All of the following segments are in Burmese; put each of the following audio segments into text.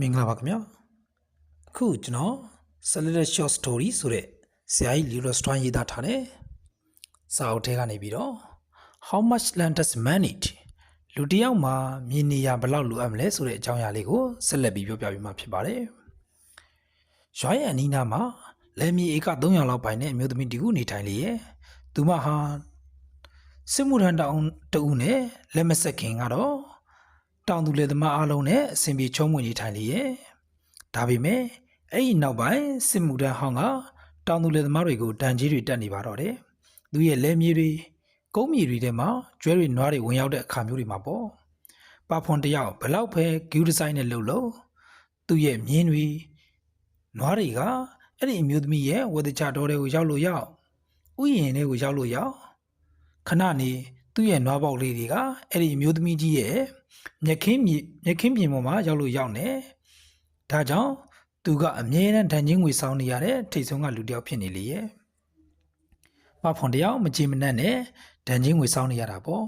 မင်္ဂလာပါခင်ဗျာအခုကျွန်တော် Selected Short Story ဆိုတဲ့ဆရာကြီး Lewis Strand ရေးသားထားတဲ့စာအုပ်ထဲကနေပြီးတော့ How much land does man need လူတစ်ယောက်မှာမြေနေရဘယ်လောက်လိုအပ်မလဲဆိုတဲ့အကြောင်းအရာလေးကိုဆက်လက်ပြီးပြောပြပေးမှာဖြစ်ပါတယ်ရွာရဲ့အနီးနားမှာလယ်မြေဧက300လောက်ပိုင်တဲ့အမျိုးသမီးတူနေထိုင်လေရဲ့သူမဟာစစ်မှုထမ်းတောင်တူနဲ့လက်မဆက်ခင်ကတော့ တောင်သူလယ်သမားအားလုံးနဲ့အစဉ်ပြေချုံးဝင်နေထိုင်လေရဲ့ဒါပေမဲ့အဲ့ဒီနောက်ပိုင်းစစ်မှုထမ်းဟောင်းကတောင်သူလယ်သမားတွေကိုတန်ကြီးတွေတက်နေပါတော့တယ်သူရဲ့လယ်မြေတွေကုန်းမြေတွေထဲမှာကျွဲတွေနွားတွေဝင်ရောက်တဲ့အခါမျိုးတွေမှာပေါ့ပါဖွန်တယောက်ဘလောက်ပဲဂူဒီဇိုင်းနဲ့လှုပ်လို့သူ့ရဲ့မြင်းတွေနွားတွေကအဲ့ဒီအမျိုးသမီးရဲ့ဝေဒချတော်တွေကိုရောက်လို့ရောက်ဥယျာဉ်တွေကိုရောက်လို့ရောက်ခဏနေသူ့ရဲ့နွားပေါက်လေးတွေကအဲ့ဒီအမျိုးသမီးကြီးရဲ့ မြက်ခင်းမြေမြက်ခင်းပြင်ပေါ်မှာရောက်လို့ရောက်နေဒါကြောင့်သူကအမြဲတမ်းဒဏ်ချင်းငွေဆောင်နေရတဲ့ထိတ်ဆုံးကလူတစ်ယောက်ဖြစ်နေလေရဲ့ပဖွန်တယောက်မကြည်မနှက်နဲ့ဒဏ်ချင်းငွေဆောင်နေရတာပေါ့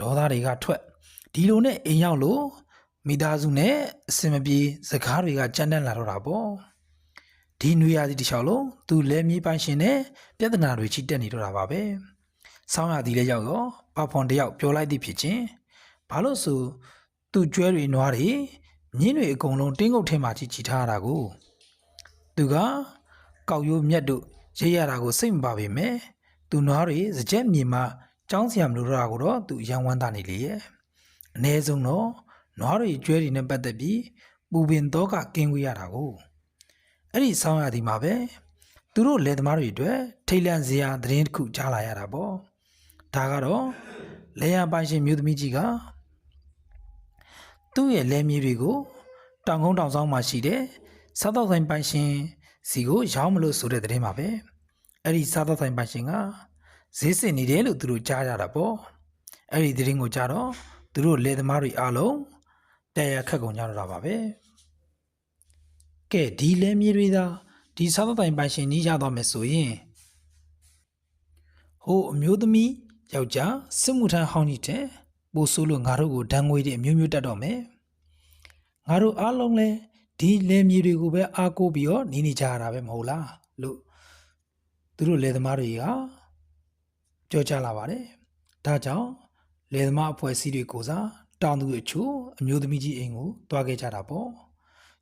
ဒေါသတွေကထွက်ဒီလိုနဲ့အိမ်ရောက်လို့မိသားစုနဲ့အစင်မပြေစကားတွေကကြမ်းတမ်းလာတော့တာပေါ့ဒီနွေရာသီတစ်လျှောက်လုံးသူလဲမြေးပိုင်ရှင်နဲ့ပြဿနာတွေချိတက်နေတော့တာပါပဲဆောင်းရာသီလည်းရောက်ရောပဖွန်တယောက်ပြောလိုက်သည်ဖြစ်ချင်း ဘာလို့ဆိုသူ့ကျွဲတွေနွားတွေမြင်းတွေအကုန်လုံးတင်းကုတ်ထဲမှာကြီးချီထားရတာကိုသူကကောက်ရိုးမြက်တို့ရိတ်ရတာကိုစိတ်မပါပေမဲ့သူနွားတွေစကြက်မြေမှာကြောင်းစရာမလိုတော့တာကိုတော့သူအယံဝမ်းသာနေလေရဲ့အ ਨੇ ဆုံးတော့နွားတွေကျွဲတွေနဲ့ပတ်သက်ပြီးပူပင်တော့ကကင်းဝေးရတာကိုအဲ့ဒီဆောင်းရသည်မှာပဲသူတို့လယ်သမားတွေအတွက်ထိတ်လန့်စရာသတင်းတစ်ခုကြားလာရတာပေါ့ဒါကတော့လယ်ယာပိုင်ရှင်မျိုးသမီးကြီးက သူ့ရဲ့လဲမြေတွေကိုတောင်ကုန်းတောင်ဆောင်မှာရှိတဲ့စားတော့ဆိုင်ပိုင်ရှင်စီကိုရောင်းမလို့ဆိုတဲ့သတင်းပါပဲအဲ့ဒီစားတော့ဆိုင်ပိုင်ရှင်ကဈေးစင်နေတယ်လို့သူတို့ကြားကြတာပေါ့အဲ့ဒီသတင်းကိုကြားတော့သူတို့လယ်သမားတွေအားလုံးတဲ့ရခက်ကုန်ကြတော့တာပါပဲကဲဒီလဲမြေတွေသာဒီစားတော့ဆိုင်ပိုင်ရှင်ကြီးရတော့မယ်ဆိုရင်ဟိုအမျိုးသမီးယောက်ျားစစ်မှုထမ်းဟောင်းကြီးတဲ့ ပို့ဆိုးလို့ငါတို့ကိုဒဏ်ငွေတွေအမျိုးမျိုးတက်တော့မယ်ငါတို့အားလုံးလဲဒီလဲမြေတွေကိုပဲအားကိုးပြီးတော့နေနေကြရတာပဲမဟုတ်လားလို့သူတို့လယ်သမားတွေကပြောကြလာပါတယ်ဒါကြောင့်လယ်သမားအဖွဲ့အစည်းတွေကိုစားတောင်သူအချို့အမျိုးသမီးကြီးအိမ်ကိုတွားခဲ့ကြတာပေါ့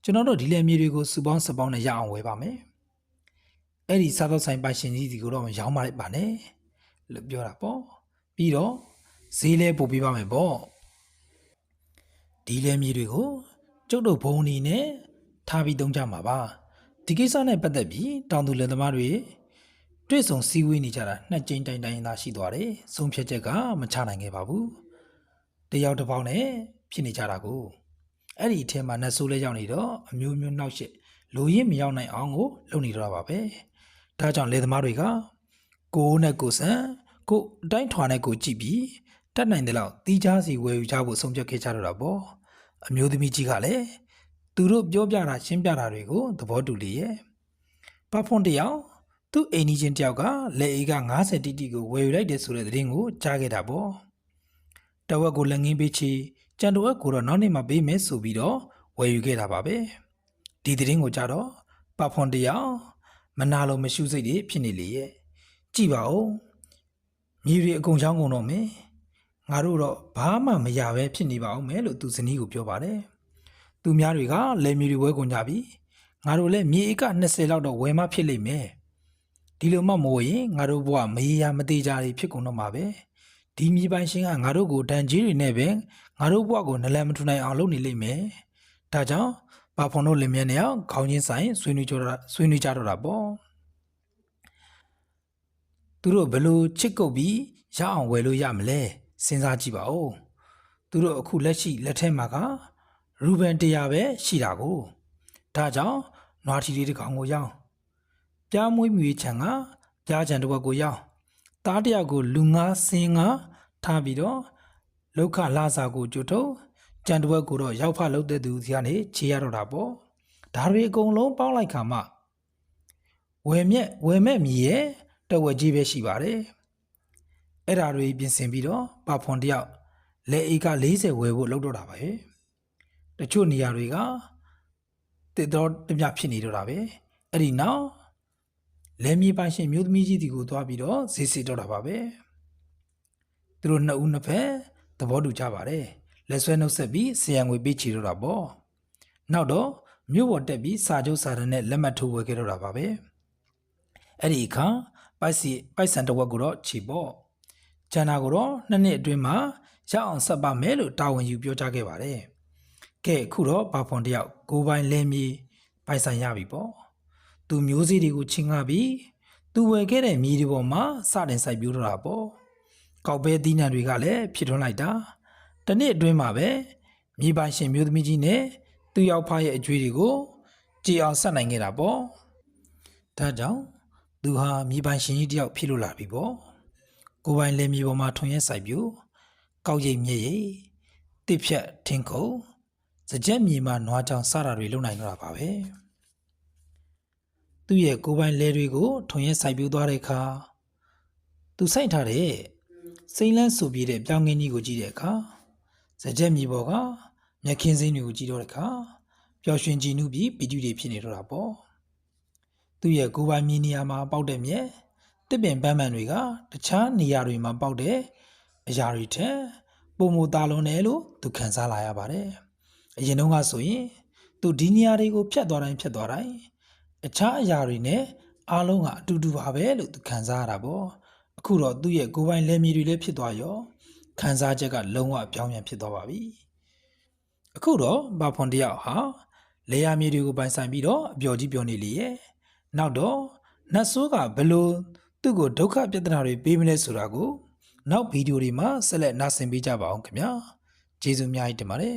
ကျွန်တော်တို့ဒီလဲမြေတွေကိုစုပေါင်းစပေါင်းနဲ့ရအောင်ဝယ်ပါမယ်အဲ့ဒီစားတော့ဆိုင်ပိုင်ရှင်ကြီးဒီကိုတော့မရောင်းပါလိုက်ပါနဲ့လို့ပြောတာပေါ့ပြီးတော့ ဈေးလဲပို့ပေးပါမယ်ပေါ့ဒီလဲမြေတွေကိုကျုပ်တို့ဘုံအနေနဲ့ထားပြီးသုံးကြမှာပါဒီကိစ္စနဲ့ပတ်သက်ပြီးတောင်သူလယ်သမားတွေတွေ့ဆုံစည်းဝေးနေကြတာနှစ်ကြိမ်တိုင်တိုင်သာရှိသွားတယ်ဆုံးဖြတ်ချက်ကမချနိုင်ခဲ့ပါဘူးတယောက်တစ်ပေါက်နဲ့ဖြစ်နေကြတာကိုအဲ့ဒီအထက်မှာနတ်ဆိုးလဲရောက်နေတော့အမျိုးမျိုးနှောက်ရှက်လူရင်းမရောက်နိုင်အောင်ကိုလုပ်နေတော့တာပါပဲဒါကြောင့်လယ်သမားတွေကကိုယ်နဲ့ကိုယ်ဆန်ကိုယ်အတိုင်းထွာနဲ့ကိုယ်ကြည့်ပြီး တတ်နိုင်တဲ့လောက်တီးခြားစီဝယ်ယူကြဖို့ဆုံးဖြတ်ခဲ့ကြတော့တာပေါ့အမျိုးသမီးကြီးကလည်းသူတို့ပြောပြတာရှင်းပြတာတွေကိုသဘောတူလေရဲ့ပဖွန်တယောက်သူ့အိမ်နီးချင်းတယောက်ကလက်အေးက90တိတိကိုဝယ်ယူလိုက်တယ်ဆိုတဲ့သတင်းကိုကြားခဲ့တာပေါ့တဝက်ကိုလက်ငင်းပေးချီကြံတဝက်ကိုတော့နောက်နေ့မှပေးမယ်ဆိုပြီးတော့ဝယ်ယူခဲ့တာပါပဲဒီသတင်းကိုကြားတော့ပဖွန်တယောက်မနာလိုမရှုစိတ်တွေဖြစ်နေလေရဲ့ကြည့်ပါဦးမြေတွေအကုန်ချောင်းကုန်တော့မယ် ငါတို့တော့ဘာမှမရပဲဖြစ်နေပါအောင်မယ်လို့သူဇနီးကိုပြောပါတယ်။သူများတွေကလယ်မြေတွေဝဲကုန်ကြပြီ။ငါတို့လည်းမြေဧက20လောက်တော့ဝယ်မှဖြစ်လိမ့်မယ်။ဒီလိုမှမဟုတ်ရင်ငါတို့ဘဝမရေရာမသေးကြတွေဖြစ်ကုန်တော့မှာပဲ။ဒီမြေပိုင်ရှင်ကငါတို့ကိုတန်ကြီးတွေနဲ့ပဲငါတို့ဘဝကိုနလန်မထူနိုင်အောင်လုပ်နေလိမ့်မယ်။ဒါကြောင့်ဘာဖွန်တို့လင်မြန်းနေအောင်ခေါင်းချင်းဆိုင်ဆွေးနွေးကြတာဆွေးနွေးကြတော့တာပေါ့။သူတို့ဘယ်လိုချစ်ကုတ်ပြီးရအောင်ဝယ်လို့ရမလဲ။ စဉ်းစားကြည့်ပါဦးသူတို့အခုလက်ရှိလက်ထဲမှာကရူဘန်100ပဲရှိတာကိုဒါကြောင့်နွားထီလေးတစ်ကောင်ကိုရောင်းပြားမွေးမြွေချံကပြားချံတစ်ဝက်ကိုရောင်းသားတစ်ယောက်ကိုလူငါစင်းငါထားပြီးတော့လောက်ခလာစာကိုကျွတ်ထုတ်ကြံတစ်ဝက်ကိုတော့ရောက်ဖလုပ်တဲ့သူစီကနေခြေရတော့တာပေါ့ဒါတွေအကုန်လုံးပေါင်းလိုက်ခါမှဝယ်မြက်ဝယ်မဲ့မြည်ရဲ့တဝက်ကြီးပဲရှိပါတယ် အဲ့ဓာတွေပြင်ဆင်ပြီးတော့ပါဖွန်တယောက်လက်အေးက40ဝယ်ဖို့လုပ်တော့တာပါပဲတချို့နေရာတွေကတစ်တော်တမျှဖြစ်နေတော့တာပဲအဲ့ဒီနောက်လဲမြေပိုင်ရှင်မျိုးသမီးကြီးဒီကိုသွားပြီးတော့ဈေးစစ်တော့တာပါပဲသူတို့နှစ်ဦးနှစ်ဖက်သဘောတူကြပါတယ်လက်ဆွဲနှုတ်ဆက်ပြီးဆီယံငွေပေးချီတော့တာပေါ့နောက်တော့မြို့ပေါ်တက်ပြီးစာချုပ်စာတမ်းနဲ့လက်မှတ်ထိုးဝယ်ခဲ့တော့တာပါပဲအဲ့ဒီအခါပိုက်စီပိုက်ဆန်တစ်ဝက်ကိုတော့ခြေပေါ့ ကျန်တာကိုတော့နှစ်နှစ်အတွင်းမှာရအောင်ဆက်ပါမယ်လို့တာဝန်ယူပြောကြားခဲ့ပါတယ်ကဲအခုတော့ဘာဖွန်တယောက်ကိုယ်ပိုင်လဲမြေပိုင်ဆိုင်ရပြီပေါ့သူမျိုးစေ့တွေကိုချင်းကားပြီးသူဝယ်ခဲ့တဲ့မြေတွေပေါ်မှာစတင်စိုက်ပျိုးတော့တာပေါ့ကောက်ပဲသီးနှံတွေကလည်းဖြစ်ထွန်းလိုက်တာတစ်နှစ်အတွင်းမှာပဲမြေပိုင်ရှင်မျိုးသမီးကြီးနဲ့သူ့ရောက်ဖရဲ့အကျွေးတွေကိုကြည်အောင်ဆက်နိုင်ခဲ့တာပေါ့ဒါကြောင့်သူဟာမြေပိုင်ရှင်ကြီးတယောက်ဖြစ်လို့လာပြီပေါ့ ကိုယ်ပိုင်လဲမြေပေါ်မှာထွန်ရဲစိုက်ပျိုးကောက်ရိပ်မြက်ရိပ်တစ်ဖြတ်ထင်းခုံစကြက်မြေမှာနွားကြောင်စတာတွေလုံနိုင်တော့တာပါပဲသူ့ရဲ့ကိုယ်ပိုင်လဲတွေကိုထွန်ရဲစိုက်ပြိုးသွားတဲ့အခါသူစိုက်ထားတဲ့စိမ့်လန်းဆူပြေးတဲ့ပြောင်းငင်းကြီးကိုကြည့်တဲ့အခါစကြက်မြေပေါ်ကမြက်ခင်းစင်းတွေကိုကြည့်တော့တဲ့အခါပျော်ရွှင်ကြည်နုပြီးပီတိတွေဖြစ်နေတော့တာပေါ့သူ့ရဲ့ကိုယ်ပိုင်မြေနေရာမှာပေါက်တဲ့မြက် တစ်ပင်ပန်းမှန်တွေကတခြားနေရာတွေမှာပေါက်တဲ့အရာတွေထက်ပုံမူသားလုံးတယ်လို့သူခံစားလာရပါတယ်အရင်တုန်းကဆိုရင်သူဒီနေရာတွေကိုဖြတ်သွားတိုင်းဖြတ်သွားတိုင်းအခြားအရာတွေနဲ့အားလုံးကအတူတူပါပဲလို့သူခံစားရတာပေါ့အခုတော့သူ့ရဲ့ကိုယ်ပိုင်လက်မြေတွေလည်းဖြစ်သွားရောခံစားချက်ကလုံးဝပြောင်းပြန်ဖြစ်သွားပါပြီအခုတော့ဘာဖွန်တယောက်ဟာလေယာမြေတွေကိုပိုင်ဆိုင်ပြီးတော့အပျော်ကြီးပြောနေလေရဲ့နောက်တော့နတ်ဆိုးကဘယ်လို့ သူ့ကိုဒုက္ခပြဿနာတွေပေးမလဲဆိုတာကို နောက်ဗီဒီယိုတွေမှာဆက်လက်နားဆင်ပေးကြပါအောင်ခင်ဗျာကျေးဇူးအများကြီးတင်ပါတယ်